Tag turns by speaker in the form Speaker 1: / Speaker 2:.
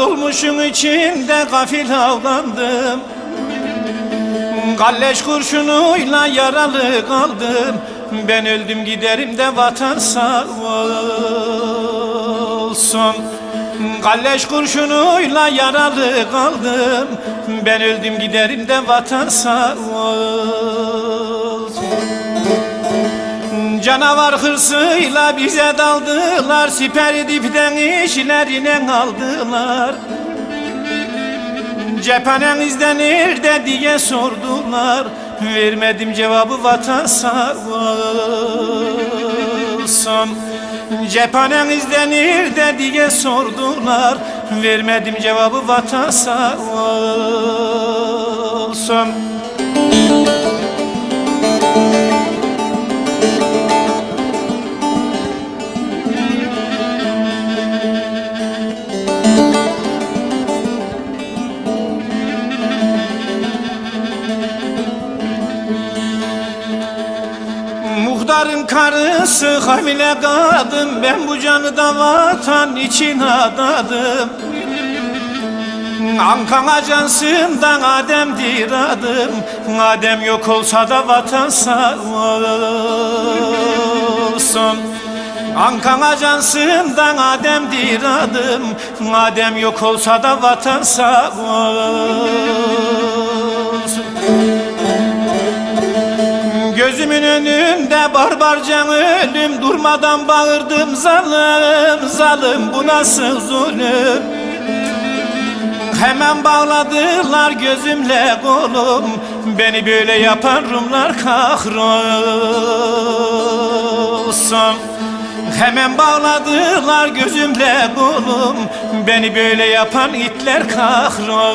Speaker 1: dolmuşun içinde gafil avlandım. Kalleş kurşunuyla yaralı kaldım. Ben öldüm giderim de vatan sağ olsun. Kalleş kurşunuyla yaralı kaldım. Ben öldüm giderim de vatan sağ olsun Canavar hırsıyla bize daldılar. Siper dipten işlerine aldılar. Cephanen izlenir de diye sordular. Vermedim cevabı vatan sağ olsun. Cephanen izlenir de diye sordular. Vermedim cevabı vatan sağ Muhtarın karısı hamile kadın. Ben bu canı da vatan için adadım. Ankara cansından Adem'dir adım Adem yok olsa da vatan sağ olsun. Ankara cansından Adem'dir adım Adem yok olsa da vatan sağ olsun Gözümün önünde barbarca ölüm Durmadan bağırdım zalim zalim Bu nasıl zulüm? Hemen bağladılar gözümle kolum Beni böyle yapan Rumlar kahrolsun. Hemen bağladılar gözümle kolum Beni böyle yapan itler kahrolsun